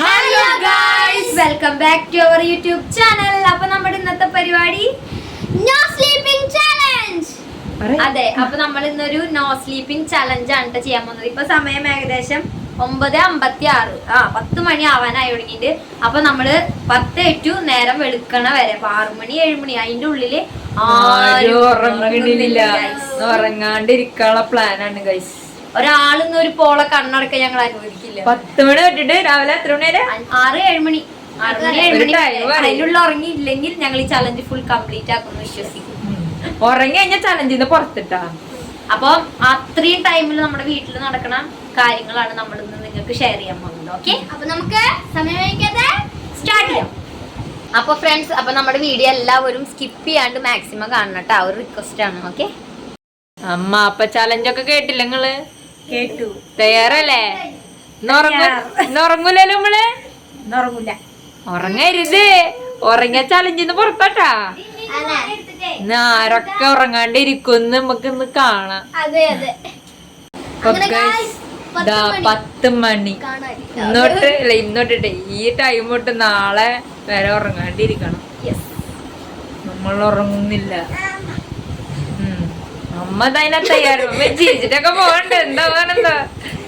Hello guys welcome back to our YouTube channel അപ്പൊ നമ്മുടെ ഇന്നത്തെ പരിപാടി? നോ സ്ലീപ്പിംഗ് ചാലഞ്ച് അതെ അപ്പൊ നമ്മൾ ഇന്നൊരു നോ സ്ലീപ്പിംഗ് ചലഞ്ച് ആണ് ട്ടോ ചെയ്യാൻ പോകുന്നത്. ഇപ്പൊ സമയം ഏകദേശം ഒമ്പത് അമ്പത്തി ആറ് ആ പത്ത് മണി ആവാനായി തുടങ്ങിയിട്ട്. അപ്പൊ നമ്മൾ പത്ത് ടു നേരം വെളുക്കണ വരെ അപ്പൊ ആറു മണി ഏഴ് മണി അതിന്റെ ഉള്ളിൽ ആരും ആരും ഉറങ്ങണില്ല ഉറങ്ങാണ്ടിരിക്കാനുള്ള പ്ലാനാണ് ഗൈസ് ഒരാളിന്ന് ഒരു പോളെ കണ്ണടക്ക ഞങ്ങൾ അനുവദിക്കില്ല പത്ത് മണി തൊട്ടിട്ട് രാവിലെ എത്ര മണി വരെ? ആറ് ഏഴ് മണി. ആറ് മണി ഏഴ് മണി. അതിനുള്ള ഉറങ്ങിയില്ലെങ്കിൽ ഞങ്ങൾ ഈ ചലഞ്ച് ഫുൾ കംപ്ലീറ്റ് ആക്കുമെന്ന് വിശ്വസിക്കും ഉറങ്ങി കഴിഞ്ഞാൽ ചലഞ്ചിന്ന് പുറത്തിട്ടാ. അപ്പൊ അത്രയും ടൈമിൽ നമ്മുടെ വീട്ടിൽ നടക്കണ കാര്യങ്ങളാണ് നമ്മൾ ഇന്ന് നിങ്ങൾക്ക് ഷെയർ ചെയ്യാൻ പോകുന്നത്. ഓക്കെ അപ്പൊ നമുക്ക് സമയം വയ്ക്കാതെ സ്റ്റാർട്ട് ചെയ്യാം. അപ്പൊ ഫ്രണ്ട്സ് അപ്പൊ നമ്മുടെ വീഡിയോ എല്ലാവരും സ്കിപ്പ് ചെയ്യാണ്ട് മാക്സിമം കാണണം കേട്ടോ ആ ഒരു റിക്വസ്റ്റ് ആണ് ഓക്കെ അമ്മ അപ്പൊ ചലഞ്ചൊക്കെ കേട്ടില്ല നിങ്ങൾ? കേട്ടു. തയ്യാറല്ലേ? ഉറങ്ങൂലല്ലോ നമ്മൾ? ഉറങ്ങൂല ഉറങ്ങരുത്. ഉറങ്ങിയ ചലഞ്ചിന്ന് പുറത്തോട്ടാ ആരൊക്കെ ഉറങ്ങാണ്ടിരിക്കുന്ന് നമുക്ക് ഇന്ന് കാണാം പത്ത് മണി. ഇന്നോട്ട് അല്ല ഇന്നോട്ടിട്ട് ഈ ടൈം തൊട്ട് നാളെ വരെ ഉറങ്ങാണ്ടിരിക്കണം. നമ്മൾ ഉറങ്ങുന്നില്ല. അമ്മ തന്നെ തയ്യാറും ചിരിച്ചിട്ടൊക്കെ പോകണ്ട എന്താ പറയണെന്താ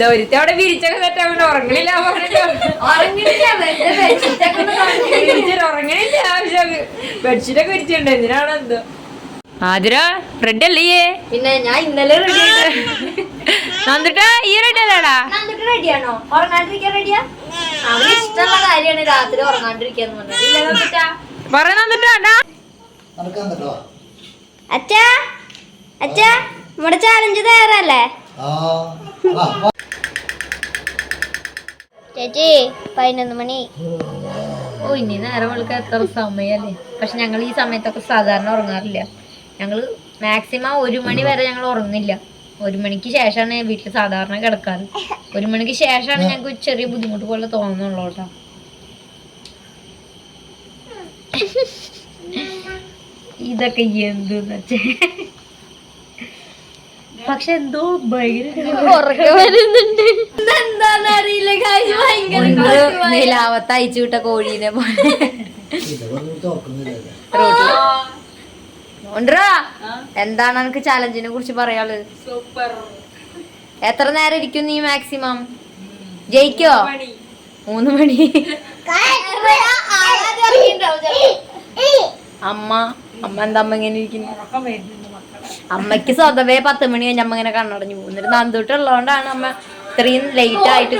ദൗര്യത്തെ അവിടെ വിരിച്ചൊക്കെ ആവുന്ന ഉറങ്ങണില്ല. വിരിച്ചിട്ട് ഉറങ്ങണില്ല. ആവശ്യം ബെഡ്ഷീറ്റൊക്കെ വിരിച്ചിട്ടുണ്ട്. എന്തിനാണ് എന്തോ ആതിര റെഡി അല്ലേ? പിന്നെ ഞാൻ ഇന്നലെ റെഡി നന്നിട്ടാ ഈ റെഡി അല്ലേടാ? റെഡിയാണോ ഉറങ്ങാണ്ടിരിക്കാൻ റെഡിയാ അവന് ഇഷ്ടമുള്ള കാര്യമാണ് രാത്രി ഉറങ്ങാണ്ടിരിക്കാന്ന് പറഞ്ഞത്. ഇല്ല നന്നിട്ടാ പറ പറ്റുമോ അച്ഛാ. അച്ഛാ നമ്മുടെ ചാലഞ്ച് തയ്യാറല്ലേ? ചേച്ചി പതിനൊന്ന് മണി. ഓ ഇനി നേരം വിളിക്കാൻ എത്ര സമയല്ലേ? പക്ഷെ ഞങ്ങൾ ഈ സമയത്തൊക്കെ സാധാരണ ഉറങ്ങാറില്ല. ഞങ്ങൾ മാക്സിമം ഒരു മണി വരെ ഞങ്ങൾ ഉറങ്ങില്ല ഒരു മണിക്ക് ശേഷമാണ് വീട്ടിൽ സാധാരണ കിടക്കാറ്. ഒരു മണിക്ക് ശേഷമാണ് ഞങ്ങൾക്ക് ചെറിയ ബുദ്ധിമുട്ട് പോലെ തോന്നുന്നുള്ളൂ കേട്ടോ. ഇതൊക്കെ എന്തെന്ന് വെച്ചേ പക്ഷെ എന്തോ വരുന്നുണ്ട്. എന്താന്ന് അറിയില്ല നിലാവത്ത് അയച്ചു വിട്ട കോഴീനെ പോലെ. തുറക്കുന്നില്ലല്ലോ. എന്താണ് എനിക്ക് ചാലഞ്ചിനെ കുറിച്ച് പറയാൾ സൂപ്പർ. എത്ര നേരം ഇരിക്കും നീ മാക്സിമം? ജയിക്കോ? മൂന്ന് മണി. അമ്മ അമ്മ എന്താ അമ്മ ഇങ്ങനെ ഇരിക്കുന്നു? അമ്മയ്ക്ക് സ്വതവേ പത്ത് മണി കഴിഞ്ഞ അമ്മ ഇങ്ങനെ കണ്ണടഞ്ഞു പോകും. എന്നിട്ട് നന്ദൂട്ടുള്ളതുകൊണ്ടാണ് അമ്മ ഇത്രയും ലേറ്റ് ആയിട്ട്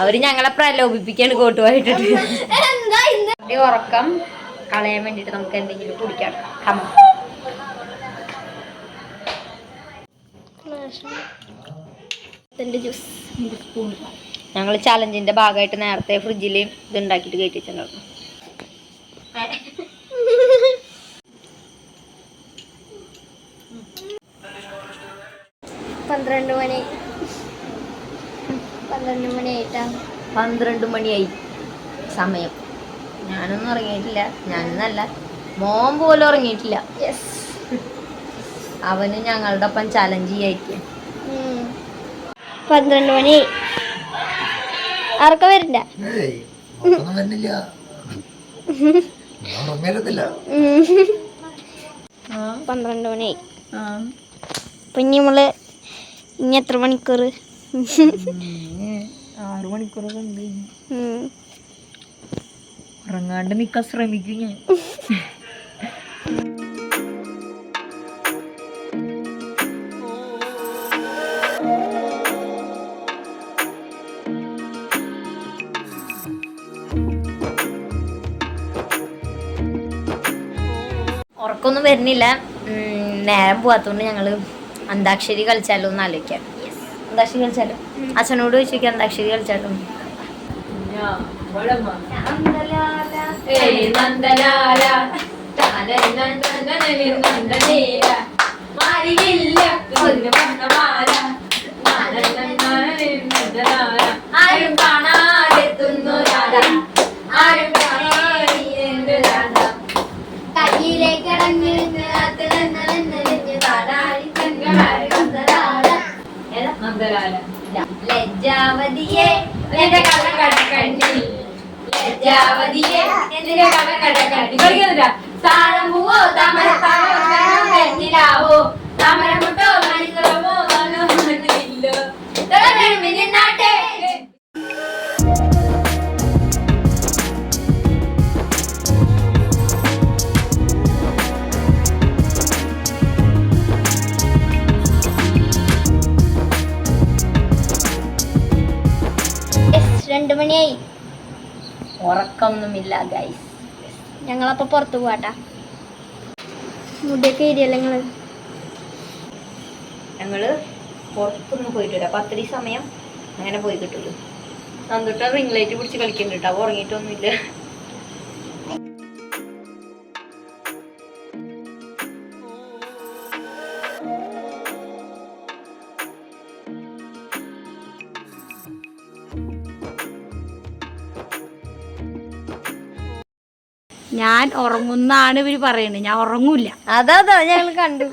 അവർ ഞങ്ങളെ പ്രലോഭിപ്പിക്കാണ് കോട്ടുമായിട്ടിട്ട് ഉറക്കം കളയാൻ വേണ്ടിട്ട് നമുക്ക് എന്തെങ്കിലും കുടിക്കാം on. ജ്യൂസ് ഞങ്ങൾ ചലഞ്ചിന്റെ ഭാഗമായിട്ട് നേരത്തെ ഫ്രിഡ്ജിൽ ഇത് ഉണ്ടാക്കിയിട്ട് കയറ്റി വെച്ചിട്ടുണ്ടായിരുന്നു പന്ത്രണ്ട് മണി പന്ത്രണ്ട് മണി ആയിട്ടാ പന്ത്രണ്ട് മണിയായി സമയം. ഞാനൊന്നും ഉറങ്ങിയിട്ടില്ല. ഞാനൊന്നല്ല. മോൻ പോലും ഉറങ്ങിയിട്ടില്ല. യെസ് അവന് ഞങ്ങളുടെ ഒപ്പം ചലഞ്ച് ചെയ്യായിരിക്കും പന്ത്രണ്ട് മണി. ആർക്കും ഉറങ്ങരുതില്ല. പന്ത്രണ്ട് മണി. പിന്നെ നമ്മൾ ഇനി എത്ര മണിക്കൂർ ആറു മണിക്കൂറൊക്കെ. ഉം. ഉറങ്ങാണ്ട് നിക്കാൻ ശ്രമിക്കും ഞാൻ ഉറക്കമൊന്നും വരുന്നില്ല നേരം പോവാത്തോണ്ട് ഞങ്ങൾ അന്താക്ഷരി കളിച്ചാലോ എന്ന് ആലോചിക്കാം അന്താക്ഷരി കളിച്ചാലോ അച്ഛനോട് ചോദിച്ചു അന്താക്ഷരി നന്ദനാല, ആരും കാണാതെത്തുന്നു രാധ. ആരും കാണാതെ രാധ. കയ്യിലേക്ക് നന്ദലാല. ലജ്ജാവതിയെ എന്റെ കട കട കണ്ണി ലജ്ജാവതിയെ എന്റെ കട കട കണ്ണി കളിക്കുന്നില്ല താഴമ്പൂവോ താമര താഴോ താമരമുട്ടോ മണിക്കളമോ മനോഹരമില്ലോ നാട്ടെ രണ്ടു മണിയായി ഉറക്കൊന്നുമില്ല ഗൈസ് ഞങ്ങളപ്പോ പുറത്തു പോവാട്ടാ. മുടിയൊക്കെ ഇരിയല്ലേ നിങ്ങൾ? ഞങ്ങൾ പുറത്തൊന്നും പോയിട്ടില്ല. അപ്പൊ അത്രയും സമയം അങ്ങനെ പോയി കിട്ടുള്ളൂ. നന്ദിട്ട് റിംഗ് ലൈറ്റ് പിടിച്ച് കളിക്കുന്നുണ്ട് അവ ഉറങ്ങിയിട്ടൊന്നുമില്ല. ഞാൻ ഉറങ്ങുന്നാണ് ഇവർ പറയുന്നത്. ഞാൻ ഉറങ്ങൂല അതാ അതാ ഞങ്ങൾ കണ്ടു.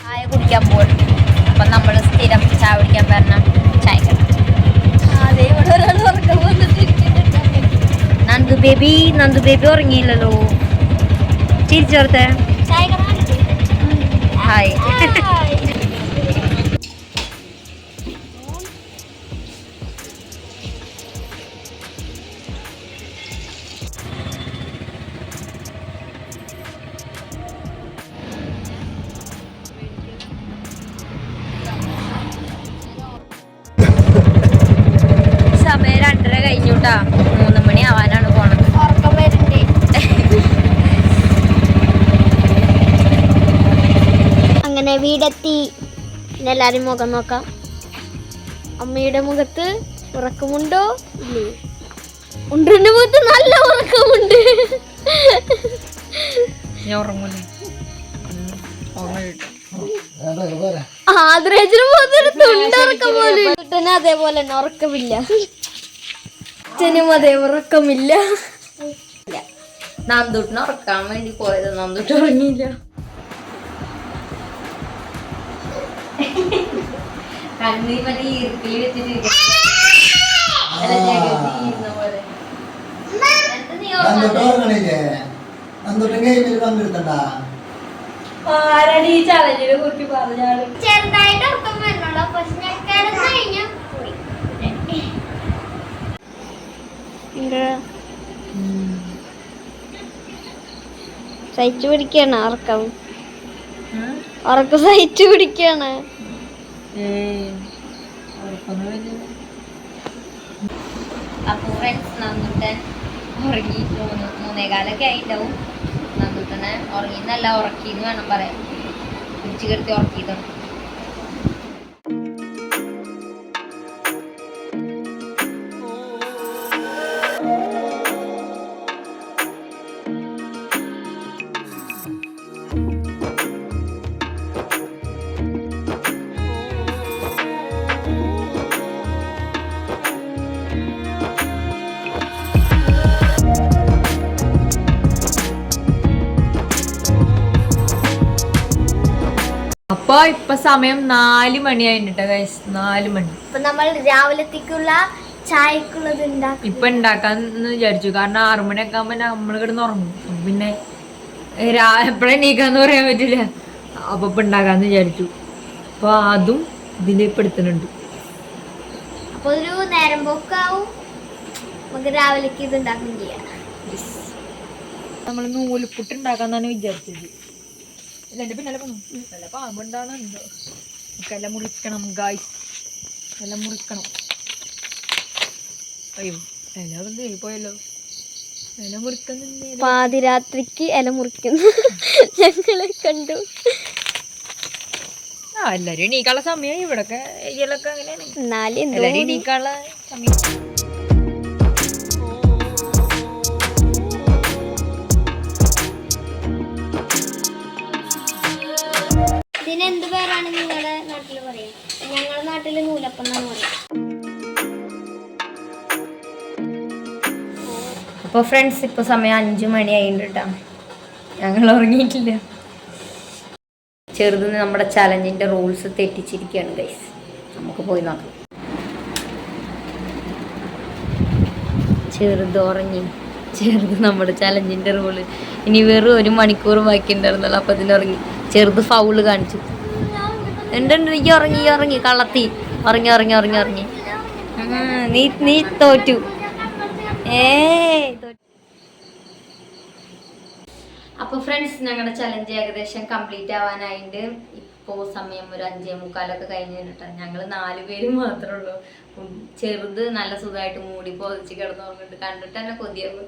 ചായ കുടിക്കാൻ പോകും അപ്പൊ നമ്മൾ സ്ഥിരം ചായ കുടിക്കാൻ വരണം ചായ നന്ദു ബേബി നന്ദു ബേബി ഉറങ്ങിയില്ലല്ലോ. ചിരിച്ചോർത്തെ. ഹായ്. വീടെത്തി ഇനി എല്ലാരും മുഖം നോക്കാം. അമ്മയുടെ മുഖത്ത് ഉറക്കമുണ്ടോ? ഇല്ലേ? ഉണ്ടിന്റെ മുഖത്ത് നല്ല ഉറക്കമുണ്ട്. ഞാൻ ഉറങ്ങൂലേ? ആദ്രേജിന് മുഖത്തൊരു തുണ്ടുറക്കം പോലും കുട്ടന് അതേപോലെ തന്നെ ഉറക്കമില്ല. അച്ഛനും അതേ ഉറക്കമില്ല. നാന്തൂട്ടിന് ഉറക്കാൻ വേണ്ടി പോയത്. നന്ദുട്ട് ഉറങ്ങിയില്ല. വെച്ചിട്ട് ചെറുതായിട്ട് പക്ഷെ ഞാൻ പോയി സഹിച്ചു പിടിക്കാണ് ഉറക്കം ഉറക്കം സഹിച്ചു പിടിക്കാണ്. അപ്പൊ ഫ്രണ്ട്സ് നന്നുട്ടൻ ഉറങ്ങി മൂന്ന് മൂന്നേകാലൊക്കെ ആയിട്ടുണ്ടാവും നന്ദുട്ടനെ ഉറങ്ങിന്നല്ല ഉറക്കിന്ന് വേണം പറയാൻ. പിടിച്ചു കിടത്തി ഉറക്കിയതാണ്. അപ്പൊ ഇപ്പൊ സമയം നാല് മണിയായിട്ടോ ഗൈസ് നാല് മണി. അപ്പൊ നമ്മൾ രാവിലത്തേക്കുള്ള ചായക്കുള്ളത് ഉണ്ടാക്കും. ഇപ്പൊ ഉണ്ടാക്കാന്ന് വിചാരിച്ചു. കാരണം ആറു മണിയൊക്കെ ആകുമ്പോ നമ്മൾ കിടന്ന് ഉറങ്ങും. പിന്നെ എപ്പോഴും എണീക്കാന്ന് പറയാൻ പറ്റില്ല. അപ്പൊ ഇപ്പൊ ഉണ്ടാക്കാന്ന് വിചാരിച്ചു. അപ്പൊ അതും ഇതിന്റെ ഇപ്പൊ എടുത്തിട്ടുണ്ട് അപ്പൊ ഒരു നേരം പോക്കാവും. നമുക്ക് രാവിലേക്ക് ഇത് ഉണ്ടാക്കും ചെയ്യാം. നമ്മൾ നൂലിപ്പുട്ട് ഉണ്ടാക്കാന്നാണ് വിചാരിച്ചത്. ഇല്ല, എന്റെ പിന്നാലെ നല്ല പാമ്പുണ്ടാണോ എന്തോ നമുക്കെല്ലാം മുറിക്കണം ഗായ്സ് എല്ലാം മുറിക്കണം. അയ്യോ എല്ലാം പോയല്ലോ. മുറിക്കുന്നുണ്ട് പാതിരാത്രിക്ക് ഇല മുറിക്കുന്നു. ഞങ്ങളെ കണ്ടു. ആ എല്ലാരും എണീക്കാനുള്ള സമയം ഇവിടൊക്കെ ഏരിയയിലൊക്കെ അങ്ങനെയാണ്. എന്നാലും എല്ലാരും എണീക്കാനുള്ള സമയം. ഇതിന് എന്ത് പേരാണ് നിങ്ങളുടെ നാട്ടിൽ പറയാ? ഞങ്ങളുടെ നാട്ടിൽ നൂലപ്പം എന്നാണ് അപ്പോൾ ഫ്രണ്ട്സ് ഇപ്പോൾ സമയം അഞ്ചു മണിയായിട്ടുണ്ട് കേട്ടോ ഞങ്ങൾ ഉറങ്ങിയിട്ടില്ല. ചെറുത് നമ്മുടെ ചലഞ്ചിന്റെ റൂൾസ് തെറ്റിച്ചിരിക്കുകയാണ് ഗൈസ് നമുക്ക് പോയി നോക്കാം. ചെറുത് ഉറങ്ങി. ചെറുത് നമ്മുടെ ചലഞ്ചിന്റെ റൂൾ ഇനി വെറും ഒരു മണിക്കൂർ ബാക്കി ഉണ്ടായിരുന്നല്ലോ അപ്പം ചെറുത് ഫൗൾ കാണിച്ചു. എന്തുണ്ട്? നീ ഉറങ്ങി ഉറങ്ങി കള്ളത്തി. ഉറങ്ങി ഉറങ്ങി ഉറങ്ങി ഉറങ്ങി നീ നീ തോറ്റു. ഏ അപ്പോൾ ഫ്രണ്ട്സ് ഞങ്ങളുടെ ചലഞ്ച് ഏകദേശം കംപ്ലീറ്റ് ആവാനായിട്ട് ഇപ്പോൾ സമയം ഒരു അഞ്ചേ മുക്കാലൊക്കെ കഴിഞ്ഞ് കേട്ടോ ഞങ്ങൾ നാല് പേര് മാത്രമേ ഉള്ളൂ. ചെറുത് നല്ല സുഖമായിട്ട് മൂടി പൊതിച്ച് കിടന്നുറങ്ങിട്ട് കണ്ടിട്ട് തന്നെ കൊതിയാവും.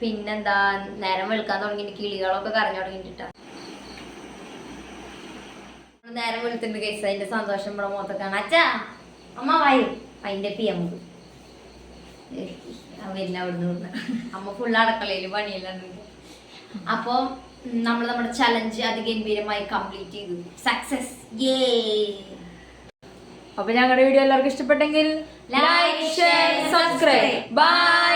പിന്നെന്താ നേരം വെളുക്കാൻ തുടങ്ങിയിട്ട് കിളികളൊക്കെ കറങ്ങി തുടങ്ങിയിട്ടാ. നേരം വെളുത്തുണ്ട് കേസ് അതിന്റെ സന്തോഷം ഇവിടെ മുഖത്തൊക്കെയാണ്. അച്ഛാ അമ്മ വായു. അതിന്റെ പി നമുക്ക് വരില്ല അവിടുന്ന് വിടുന്ന അമ്മ ഫുൾ അടക്കളയിൽ പണിയെല്ലാം അപ്പോൾ നമ്മൾ നമ്മുടെ ചലഞ്ച് അതിഗംഭീരമായി കംപ്ലീറ്റ് ചെയ്തു. സക്സസ് അപ്പൊ ഞങ്ങളുടെ വീഡിയോ എല്ലാവർക്കും ഇഷ്ടപ്പെട്ടെങ്കിൽ ലൈക്ക് ഷെയർ സബ്സ്ക്രൈബ് ബൈ